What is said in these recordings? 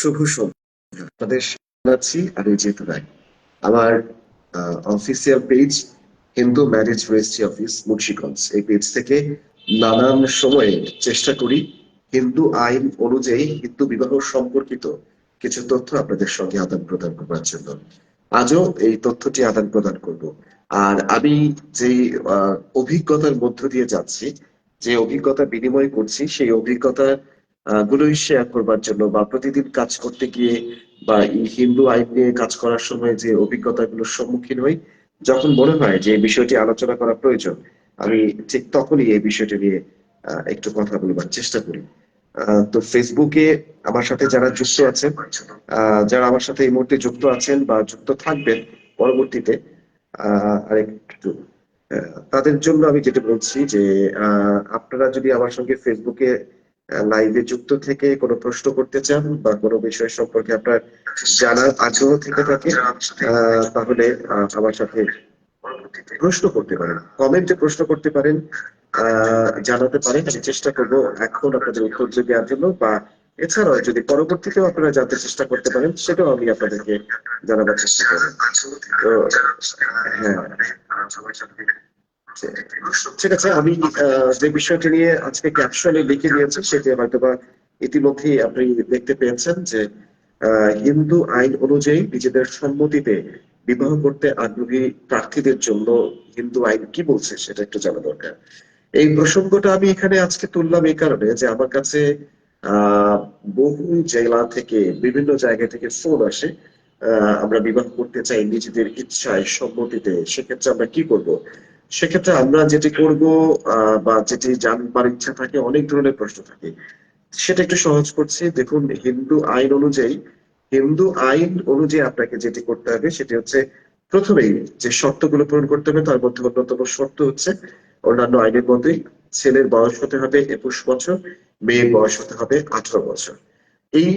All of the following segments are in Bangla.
শুভ সন্ধ্যা। আপনাদের জানাচ্ছি আমি যেহেতু রায় আমার official page Hindu marriage registry office Munshiganj. এই পেজ থেকে নানান সময়ে চেষ্টা করি হিন্দু আইন অনুযায়ী হিন্দু বিবাহ সম্পর্কিত কিছু তথ্য আপনাদের সঙ্গে আদান প্রদান করার জন্য। আজও এই তথ্যটি আদান প্রদান করব। আর আমি যে অভিজ্ঞতার মধ্য দিয়ে যাচ্ছি, যে অভিজ্ঞতা বিনিময় করছি, সেই অভিজ্ঞতা গুলোই শেয়ার করবার জন্য বা প্রতিদিন কাজ করতে গিয়ে বা এই হিন্দু আইন নিয়ে কাজ করার সময় যে অভিজ্ঞতাগুলোর সম্মুখীন হই যখন মনে হয় যে এই বিষয়টি আলোচনা করা প্রয়োজন আমি ঠিক তখনই এই বিষয়টি নিয়ে একটু কথা বলবার চেষ্টা করি। তো ফেসবুকে আমার সাথে যারা যুক্ত আছেন যারা আমার সাথে এই মুহূর্তে যুক্ত আছেন বা যুক্ত থাকবেন পরবর্তীতে আরেকটু আহ, তাদের জন্য আমি যেটা বলছি যে আপনারা যদি আমার সঙ্গে ফেসবুকে লাইভে যুক্ত থেকে কোনো প্রশ্ন করতে চান বা কোনো বিষয় সম্পর্কে আপনার জানার আগ্রহ থেকে থাকে তাহলে আমার সাথে প্রশ্ন করতে পারেন। কমেন্টে প্রশ্ন করতে পারেন জানাতে পারেন। আমি চেষ্টা করব এখন আপনাদের উত্তর দেওয়ার জন্য বা এছাড়াও যদি পরবর্তীতেও আপনারা জানতে চেষ্টা করতে পারেন, সেটাও আমি আপনাদেরকে জানাবার চেষ্টা করব। তো হ্যাঁ। ঠিক আছে, আমি যে বিষয়টি নিয়ে আজকে ক্যাপশনে লিখে দিয়েছি, সেটি হয়তোবা ইতিমধ্যেই আপনি দেখতে পেয়েছেন যে হিন্দু আইন অনুযায়ী নিজেদের সম্মতিতে বিবাহ করতে আগ্রহী প্রার্থীদের জন্য হিন্দু আইন কি বলছে সেটা একটু জানা দরকার। এই প্রসঙ্গটা আমি এখানে আজকে তুললাম এই কারণে যে আমার কাছে বহু জেলা থেকে, বিভিন্ন জায়গা থেকে ফোন আসে আমরা বিবাহ করতে চাই নিজেদের ইচ্ছায় সম্মতিতে, সেক্ষেত্রে আমরা কি করব? সেক্ষেত্রে আমরা যেটি করব বা যেটি জানবার ইচ্ছা থাকে, অনেক ধরনের প্রশ্ন থাকে। সেটা একটু সহজ করছি। দেখুন, হিন্দু আইন অনুযায়ী, হিন্দু আইন অনুযায়ী আপনাকে যেটি করতে হবে, সেটি হচ্ছে প্রথমেই যে শর্তগুলো পূরণ করতে হবে, তার মধ্যে অন্যতম শর্ত হচ্ছে অন্যান্য আইনের মতোই ছেলের বয়স হতে হবে একুশ বছর, মেয়ের বয়স হতে হবে আঠারো বছর। এই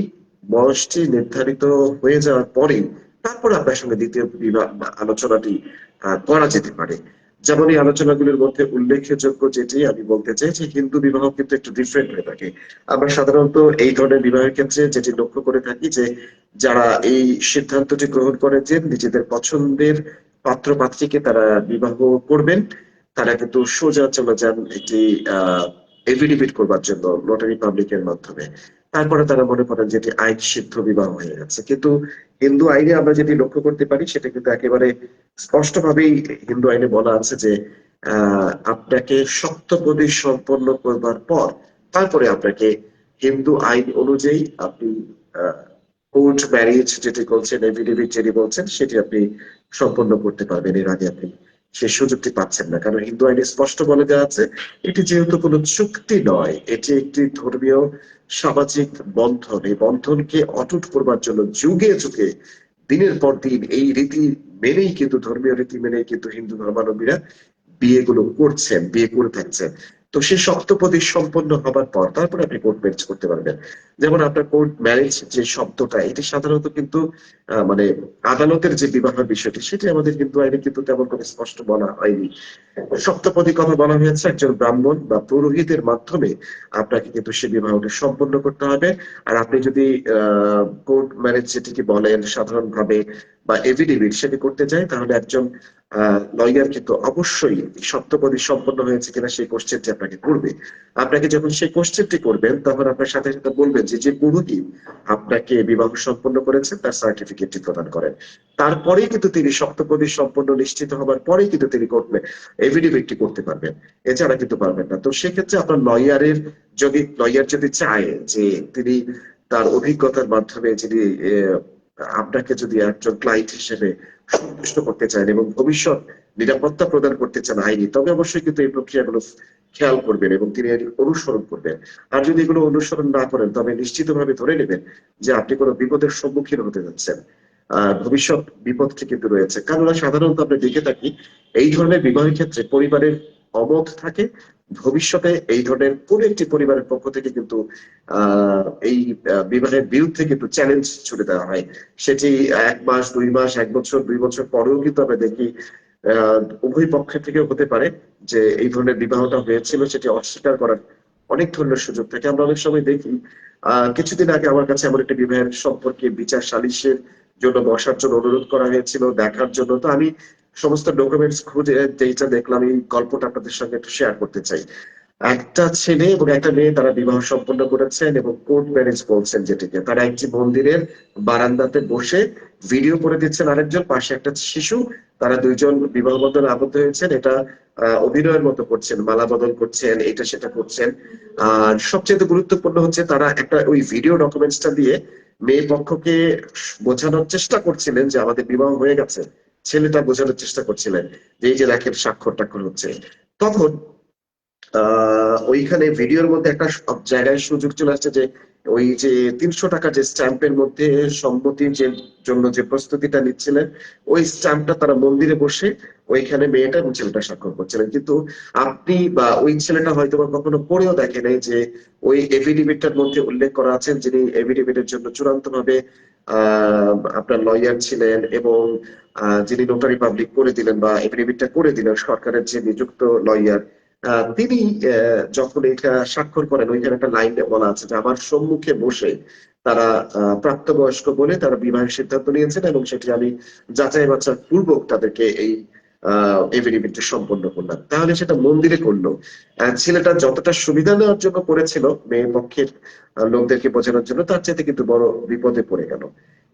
বয়সটি নির্ধারিত হয়ে যাওয়ার পরেই তারপর আপনার সঙ্গে দ্বিতীয় আলোচনাটি করা যেতে পারে। যেমন এই আলোচনাগুলির মধ্যে উল্লেখযোগ্য যেটি আমি বলতে চাই যে হিন্দু বিবাহ কিন্তু একটু ডিফারেন্ট হয়ে থাকে। আমরা সাধারণত এই ধরনের বিবাহের ক্ষেত্রে যেটি লক্ষ্য করে থাকি যে, যারা এই সিদ্ধান্তটি গ্রহণ করে যে নিজেদের পছন্দের পাত্র পাত্রীকে তারা বিবাহ করবেন, তারা কিন্তু সোজা চলে যান একটি, আহ এফিডেভিট করবার জন্য নোটারি পাবলিকের মাধ্যমে। তারপরে তারা মনে করেন যেটি আইন সিদ্ধ বিবাহ হয়ে গেছে। কিন্তু হিন্দু আইনে আমরা যেটি লক্ষ্য করতে পারি, সেটা কিন্তু একেবারে স্পষ্টভাবেই হিন্দু আইনে বলা আছে যে আপনাকে সপ্তপদী সম্পন্ন করবার পর, তারপরে আপনাকে হিন্দু আইন অনুযায়ী আপনি কোর্ট ম্যারেজ যেটি বলছেন এফিডেভিট যেটি বলছেন, সেটি আপনি সম্পন্ন করতে পারবেন। এর আগে আপনি সেই সুযোগটি পাচ্ছেন না। কারণ হিন্দু আইনে স্পষ্ট বলে দেওয়া আছে, এটি যেহেতু কোনো চুক্তি নয়, এটি একটি ধর্মীয় সামাজিক বন্ধন। এই বন্ধনকে অটুট করবার জন্য যুগে যুগে, দিনের পর দিন এই রীতি মেনেই কিন্তু, ধর্মীয় রীতি মেনেই কিন্তু হিন্দু ধর্মাবলম্বীরা বিয়েগুলো করছেন, বিয়ে করে থাকছেন। তো সে সপ্তপদী সম্পন্ন হবার পর তারপরে আপনি কোর্ট ম্যারেজ করতে পারবেন। যেমন আপনার কোর্ট ম্যারেজ যে শব্দটা, এটি সাধারণত কিন্তু মানে আদালতের যে বিবাহের বিষয়টি, সেটি আমাদের কিন্তু আইনে কিন্তু তেমন করে স্পষ্ট বলা হয়নি। সপ্তপদী কথা বলা হয়েছে, একজন ব্রাহ্মণ বা পুরোহিতের মাধ্যমে আপনাকে কিন্তু সে বিবাহটা সম্পন্ন করতে হবে। আর আপনি যদি, আহ কোর্ট ম্যারেজ যেটিকে বলেন, সাধারণভাবে বা এভিডেভিট সেটি করতে চাই তাহলে একজন লয়ার কিন্তু অবশ্যই সপ্তপদী সম্পন্ন হয়েছে কিনা সেই কোশ্চেনটি আপনাকে করবে। আপনাকে যখন সেই কোশ্চেনটি করবেন, তখন আপনার সাথে সাথে বলবেন যে যে পুরোহিত আপনাকে বিবাহ সম্পন্ন করেছেন তার সার্টিফিকেটটি প্রদান করেন। তারপরেই কিন্তু তিনি সপ্তপদী সম্পন্ন, নিশ্চিত হবার পরেই কিন্তু তিনি করবে এভিডেভিটটি করতে পারবেন। এছাড়া কিন্তু পারবেন না। তো সেক্ষেত্রে আপনার লয়ারের যদি লয়ার যদি চায় যে, তিনি তার অভিজ্ঞতার মাধ্যমে যিনি আপনাকে যদি একজন ক্লায়েন্ট হিসেবে সন্তুষ্ট করতে চান এবং ভবিষ্যৎ নিরাপত্তা প্রদান করতে চান আইনি, তবে অবশ্যই কিন্তু এই প্রক্রিয়াগুলো খেয়াল করবেন এবং তিনি অনুসরণ করবেন। আর যদি এগুলো অনুসরণ না করেন, তবে নিশ্চিতভাবে ধরে নেবেন যে আপনি কোনো বিপদের সম্মুখীন হতে যাচ্ছেন। ভবিষ্যৎ বিপদটি কিন্তু রয়েছে। কারণ সাধারণত আমরা দেখে থাকি, এই ধরনের বিবাহের ক্ষেত্রে পরিবারের অমত থাকে ভবিষ্যতে এই ধরনের কোন একটি পরিবারের পক্ষ থেকে কিন্তু এই বিবাহের বিরুদ্ধে কিন্তু চ্যালেঞ্জ ছুড়ে দেওয়া হয়। সেটি এক মাস, দুই মাস, এক বছর, দুই বছর পরেও কিন্তু আমরা দেখি উভয় পক্ষের থেকেও হতে পারে যে এই ধরনের বিবাহটা হয়েছিল, সেটি অস্বীকার করার অনেক ধরনের সুযোগ থাকে। আমরা অনেক সময় দেখি কিছুদিন আগে আমার কাছে এমন একটি বিবাহের সম্পর্কে বিচার সালিশের জন্য বসার জন্য অনুরোধ করা হয়েছিল, দেখার জন্য। তো আমি সমস্ত ডকুমেন্টস খুঁজে যেটা দেখলাম, এই গল্পটা আপনাদের সঙ্গে একটু শেয়ার করতে চাই। একটা ছেলে এবং একটা মেয়ে তারা বিবাহ সম্পন্ন করেছেন এবং কোর্ট ম্যারেজ বলছেন যেটিকে। তারা একটি মন্দিরের বারান্দাতে বসে ভিডিও করে দিচ্ছেন আরেকজন, পাশে একটা শিশু, তারা দুইজন বিবাহ বন্ধনে আবদ্ধ হয়েছেন। এটা অভিনয়ের মতো করছেন, মালা বদল করছেন, এটা সেটা করছেন। আর সবচেয়ে গুরুত্বপূর্ণ হচ্ছে তারা একটা ওই ভিডিও ডকুমেন্টসটা দিয়ে মেয়ে পক্ষকে বোঝানোর চেষ্টা করছিলেন যে আমাদের বিবাহ হয়ে গেছে। ছেলেটা বোঝানোর চেষ্টা করছিলেন যে এই যে দেখেন স্বাক্ষর টাক্ষর হচ্ছে। তখন ওইখানে ভিডিওর মধ্যে একটা জায়গায় সুযোগ চলে আসছে যে ওই যে তিনশো টাকা যে স্ট্যাম্পের মধ্যে সম্মতির যে জন্য যে প্রস্তুতিটা নিচ্ছিলেন, ওই স্ট্যাম্পটা তারা মন্দিরে বসে ওইখানে মেয়েটা এবং ছেলেটা স্বাক্ষর করছিলেন। কিন্তু আপনি বা ওই ছেলেটা হয়তো বা কখনো পড়েও দেখে নাই যে ওই এফিডেভিটটার মধ্যে উল্লেখ করা আছেন যিনি এফিডেভিটের জন্য চূড়ান্ত ভাবে আপনার লয়ার ছিলেন এবং যিনি নোটারি পাবলিক করে দিলেন বা এফিডেভিটটা করে দিলেন, সরকারের যে নিযুক্ত লয়ার তিনি যখন এটা স্বাক্ষর করেন, ওইখানে একটা লাইন বলা আছে যে, আমার সম্মুখে বসে তারা প্রাপ্তবয়স্ক বলে তারা বিবাহের সিদ্ধান্ত নিয়েছেন এবং সেটি আমি যাচাই বাচ্চার পূর্বক তাদেরকে এই এফিডেভিটটা সম্পন্ন করলাম। তাহলে সেটা মন্দিরে করল। ছেলেটা যতটা সুবিধা নেওয়ার জন্য করেছিল মেয়ে পক্ষের লোকদেরকে বোঝানোর জন্য, তার চাইতে কিন্তু বড় বিপদে পড়ে গেল।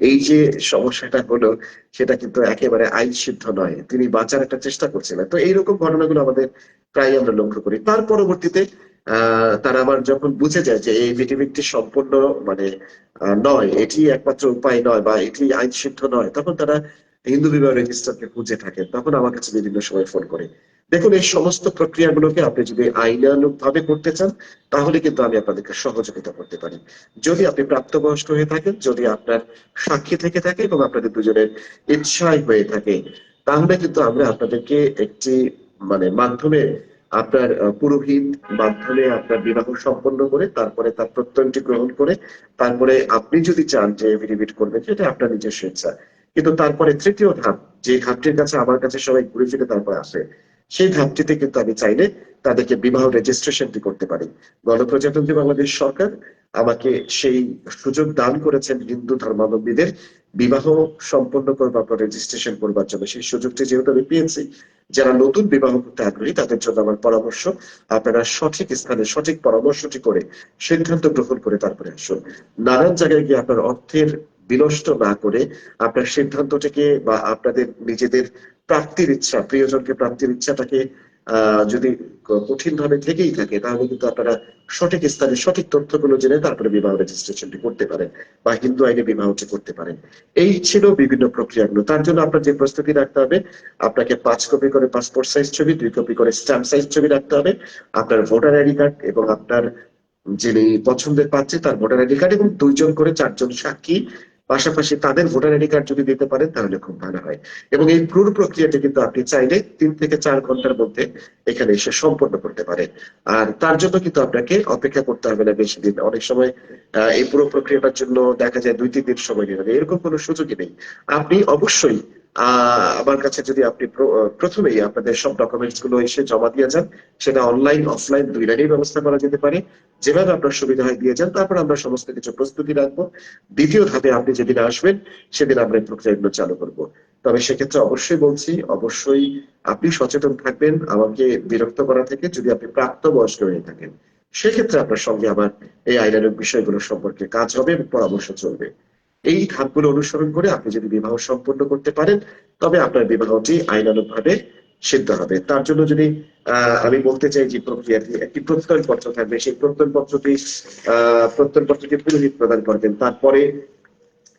এই যে সমস্যাটা হলো, সেটা কিন্তু একেবারে আইন সিদ্ধ নয়। তিনি বাঁচার একটা চেষ্টা করছিলেন। তো এইরকম ঘটনাগুলো আমাদের প্রায় আমরা লক্ষ্য করি। তার পরবর্তীতে তারা আবার যখন বুঝে যায় যে এই ভিটিভিটি সম্পূর্ণ মানে নয়, এটি একমাত্র উপায় নয় বা এটি আইন সিদ্ধ নয়, তখন তারা হিন্দু বিবাহ রেজিস্টারকে খুঁজে থাকেন তখন আমার কাছে বিভিন্ন সময় ফোন করে। দেখুন, এই সমস্ত প্রক্রিয়াগুলোকে আপনি যদি আইনানুগ ভাবে করতে চান, তাহলে কিন্তু আমি আপনাদেরকে সহযোগিতা করতে পারি। যদি আপনি প্রাপ্তবয়স্ক হয়ে থাকেন, যদি আপনার সাক্ষী থেকে থাকে এবং আপনাদের দুজনের ইচ্ছাই হয়ে থাকে, তাহলে কিন্তু আমরা আপনাদেরকে একটি মানে মাধ্যমে আপনার পুরোহিত মাধ্যমে আপনার বিবাহ সম্পন্ন করে, তারপরে তার প্রত্যয়টি গ্রহণ করে, তারপরে আপনি যদি চান যে এফিডেভিট করবেন, সেটা আপনার নিজস্ব ইচ্ছা। কিন্তু তারপরে তৃতীয় ধাপ, যে ধাপটির কাছে আমার কাছে সবাই ঘুরে ফিরে তারপর আসে, সেই ধাপটিতে কিন্তু আমি চাইলে তাদেরকে বিবাহ রেজিস্ট্রেশনটি করতে পারি। গণপ্রজাতন্ত্রী বাংলাদেশ সরকার আমাকে সেই সুযোগ দান করেছেন হিন্দু ধর্মাবলম্বীদের বিবাহ সম্পন্ন করবার পর রেজিস্ট্রেশন করবার জন্য। সেই সুযোগটি যেহেতু আমি পেয়েছি, যারা নতুন বিবাহ করতে আগ্রহী, তাদের জন্য আমার পরামর্শ, আপনারা সঠিক স্থানে সঠিক পরামর্শটি করে সিদ্ধান্ত গ্রহণ করে তারপরে আসুন। নানান জায়গায় গিয়ে আপনার অর্থের বিনষ্ট না করে আপনার সিদ্ধান্তটাকে বা আপনাদের নিজেদের প্রাপ্তির ইচ্ছা, প্রিয়জনকে প্রাপ্তির ইচ্ছাটাকে যদি কঠিন ভাবে থেকেই থাকে, তাহলে কিন্তু আপনারা সঠিক স্থানে সঠিক তথ্যগুলো জেনে তারপরে বিবাহ রেজিস্ট্রেশনটি করতে পারেন বা হিন্দু আইনে বিবাহটি করতে পারেন। এই ছিল বিভিন্ন প্রক্রিয়াগুলো। তার জন্য আপনার যে প্রস্তুতি রাখতে হবে, আপনাকে পাঁচ কপি করে পাসপোর্ট সাইজ ছবি, দুই কপি করে স্ট্যাম্প সাইজ ছবি রাখতে হবে, আপনার ভোটার আইডি কার্ড এবং আপনার যিনি পছন্দের পাচ্ছে তার ভোটার আইডি কার্ড এবং দুইজন করে চারজন সাক্ষী পাশাপাশি তাদের ভোটার আইডি কার্ড যদি দিতে পারেন, তাহলে খুব ভালো হয়। এবং এই পুরো প্রক্রিয়াটি কিন্তু আপনি চাইলে তিন থেকে চার ঘণ্টার মধ্যে এখানে এসে সম্পন্ন করতে পারেন। আর তার জন্য কিন্তু আপনাকে অপেক্ষা করতে হবে না বেশি দিন। অনেক সময় এই পুরো প্রক্রিয়াটার জন্য দেখা যায় দুই তিন দিন সময় নেবে। এরকম কোনো সুযোগই নেই। আপনি অবশ্যই আমার কাছে যদি আপনি প্রথমেই আপনাদের সব ডকুমেন্টসগুলো এসে জমা দিয়ে যান, সেটা অনলাইন অফলাইন দুই লাইনেই ব্যবস্থা করা যেতে পারে। যেভাবে আপনার সুবিধা হয় দিয়ে যান, তারপর আমরা সমস্ত কিছু প্রস্তুতি রাখব। দ্বিতীয় ধাপে আপনি যেদিন আসবেন, সেদিন আমরা এই প্রক্রিয়াগুলো চালু করব। তবে সেক্ষেত্রে অবশ্যই বলছি, অবশ্যই আপনি সচেতন থাকবেন, আমাকে বিরক্ত করা থেকে যদি আপনি প্রাপ্তবয়স্ক হয়ে থাকেন। সেক্ষেত্রে আপনার সঙ্গে আমার এই আইনানুক বিষয়গুলো সম্পর্কে কাজ হবে এবং পরামর্শ চলবে। এই ধাপগুলো অনুসরণ করে আপনি যদি বিবাহ সম্পন্ন করতে পারেন, তবে আপনার বিবাহটি আইনানুক ভাবে সিদ্ধ হবে। তার জন্য যদি আমি বলতে চাই যে প্রক্রিয়াটি একটি প্রত্যয়ন পত্র থাকবে। সেই প্রত্যয়ন পত্রটি আহ প্রত্যয়ন পত্রটি পুরোহিত প্রদান করবেন। তারপরে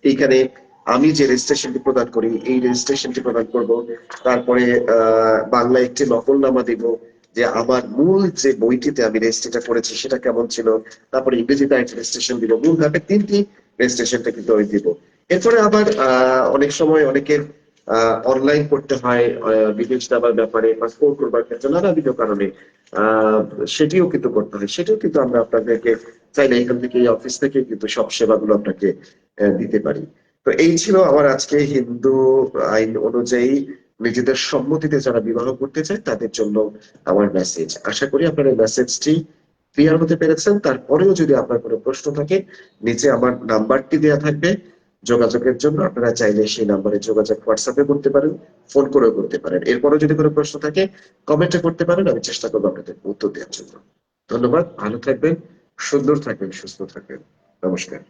এইখানে আমি যে রেজিস্ট্রেশনটি প্রদান করি, এই রেজিস্ট্রেশনটি প্রদান করব। তারপরে বাংলা একটি নকলনামা দিব যে আমার মূল যে বইটিতে আমি রেজিস্ট্রেশনটা করেছি সেটা কেমন ছিল। তারপরে ইংরেজিতে রেজিস্ট্রেশন দিব। মূল ধাপে তিনটি রেজিস্ট্রেশনটা কিন্তু আমি দিব। এরপরে আবার অনেক সময় অনেকের অনলাইন করতে হয় বিদেশ যাবার ব্যাপারে পাসপোর্ট করবার ক্ষেত্রে নানাবিধ কারণে সেটিও কিন্তু করতে হয়। সেটিও কিন্তু আমরা আপনাদেরকে চাইলে এখান থেকে, এই অফিস থেকে কিন্তু সব সেবাগুলো আপনাকে দিতে পারি। তো এই ছিল আমার আজকে হিন্দু আইন অনুযায়ী নিজেদের সম্মতিতে যারা বিবাহ করতে চায়, তাদের জন্য আমার মেসেজ আশা করি আপনার মেসেজটি ক্লিয়ার হতে পেরেছেন। তারপরেও যদি আপনার কোনো প্রশ্ন থাকে, নিচে আমার নাম্বারটি দেওয়া থাকবে। যোগাযোগের জন্য আপনারা চাইলে সেই নাম্বারে যোগাযোগ হোয়াটসঅ্যাপে করতে পারেন, ফোন করেও করতে পারেন। এরপরও যদি কোনো প্রশ্ন থাকে কমেন্টে করতে পারেন, আমি চেষ্টা করব আপনাদের উত্তর দেওয়ার জন্য। ধন্যবাদ, ভালো থাকবেন, সুন্দর থাকবেন, সুস্থ থাকবেন। নমস্কার।